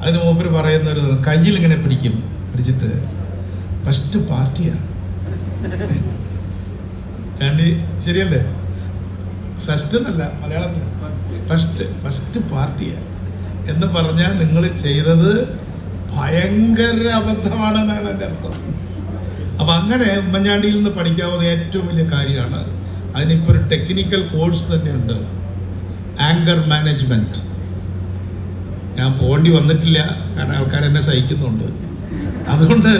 അതിന് മൂപ്പര് പറയുന്ന ഒരു കയ്യിൽ ഇങ്ങനെ പിടിക്കും പിടിച്ചിട്ട് ഫസ്റ്റ് പാർട്ടിയാണ് ചാണ്ടി ശരിയല്ലേ? ഫസ്റ്റ് എന്നല്ല മലയാളത്തിൽ ഫസ്റ്റ് ഫസ്റ്റ് പാർട്ടിയാണ് എന്ന് പറഞ്ഞാൽ നിങ്ങൾ ചെയ്തത് ഭയങ്കര അബദ്ധമാണെന്നാണ് എന്റെ അർത്ഥം. അപ്പം അങ്ങനെ ഉമ്മൻചാണ്ടിയിൽ നിന്ന് പഠിക്കാവുന്ന ഏറ്റവും വലിയ കാര്യമാണ് അതിനിപ്പോൾ ഒരു ടെക്നിക്കൽ കോഴ്സ് തന്നെയുണ്ട്. ആങ്കർ മാനേജ്മെന്റ് ഞാൻ പോകേണ്ടി വന്നിട്ടില്ല. കാരണം ആൾക്കാർ എന്നെ സഹിക്കുന്നുണ്ട്. അതുകൊണ്ട്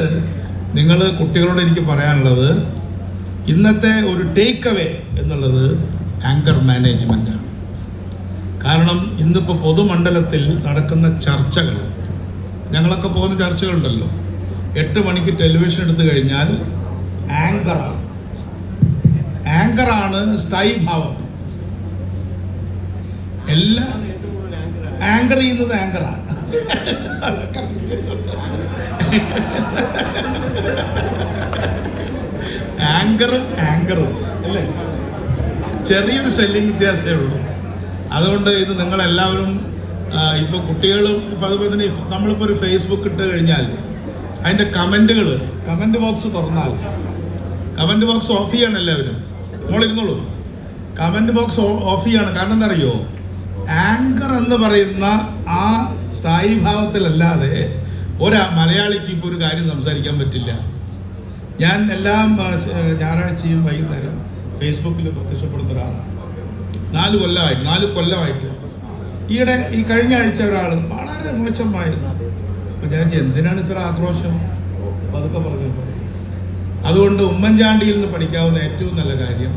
നിങ്ങൾ കുട്ടികളോട് എനിക്ക് പറയാനുള്ളത് ഇന്നത്തെ ഒരു ടേക്ക് അവേ എന്നുള്ളത് ആങ്കർ മാനേജ്മെന്റാണ് കാരണം ഇന്നിപ്പോൾ പൊതുമണ്ഡലത്തിൽ നടക്കുന്ന ചർച്ചകൾ ഞങ്ങളൊക്കെ പോകുന്ന ചർച്ചകളുണ്ടല്ലോ. എട്ട് മണിക്ക് ടെലിവിഷൻ എടുത്തു കഴിഞ്ഞാൽ ആങ്കറാണ് ആങ്കറാണ് സ്ഥായി ഭാവം എല്ലാ ആങ്കർ ചെയ്യുന്നത് ആങ്കറാണ് ആങ്കറും ആങ്കറും അല്ലേ? ചെറിയൊരു സ്പെല്ലിംഗ് വ്യത്യാസമേ ഉള്ളൂ. അതുകൊണ്ട് ഇത് നിങ്ങളെല്ലാവരും ഇപ്പോൾ കുട്ടികളും ഇപ്പം അതുപോലെ തന്നെ നമ്മളിപ്പോൾ ഒരു ഫേസ്ബുക്ക് ഇട്ട് കഴിഞ്ഞാൽ അതിന്റെ കമന്റുകൾ കമന്റ് ബോക്സ് തുറന്നാൽ കമന്റ് ബോക്സ് ഓഫ് ചെയ്യണം എല്ലാവരും. നമ്മളിരുന്നോളൂ കമന്റ് ബോക്സ് ഓഫ് ചെയ്യാണ്. കാരണം എന്താ അറിയോ ആങ്കർ എന്ന് പറയുന്ന ആ സ്ഥായി ഭാവത്തിലല്ലാതെ ഒരാ മലയാളിക്ക് ഇപ്പോൾ ഒരു കാര്യം സംസാരിക്കാൻ പറ്റില്ല. ഞാൻ എല്ലാം ഞായറാഴ്ചയും വൈകുന്നേരം ഫേസ്ബുക്കിൽ പ്രത്യക്ഷപ്പെടുന്ന ഒരാളാണ്. നാല് കൊല്ലമായിട്ട് നാല് കൊല്ലമായിട്ട്. ഈയിടെ ഈ കഴിഞ്ഞ ആഴ്ച ഒരാൾ വളരെ മോശമായിരുന്നു. അപ്പം ഞാൻ എന്തിനാണ് ഇത്ര ആക്രോശം? അതൊക്കെ പറഞ്ഞു. അതുകൊണ്ട് ഉമ്മൻചാണ്ടിയിൽ നിന്ന് പഠിക്കാവുന്ന ഏറ്റവും നല്ല കാര്യം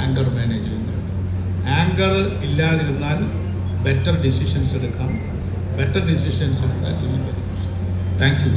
ആങ്കർ മാനേജ്മെന്റ് ആങ്കർ ഇല്ലാതിരുന്നാൽ ബെറ്റർ ഡിസിഷൻസ് എടുക്കാം. ബെറ്റർ ഡിസിഷൻസ് എടുത്താൽ താങ്ക് യു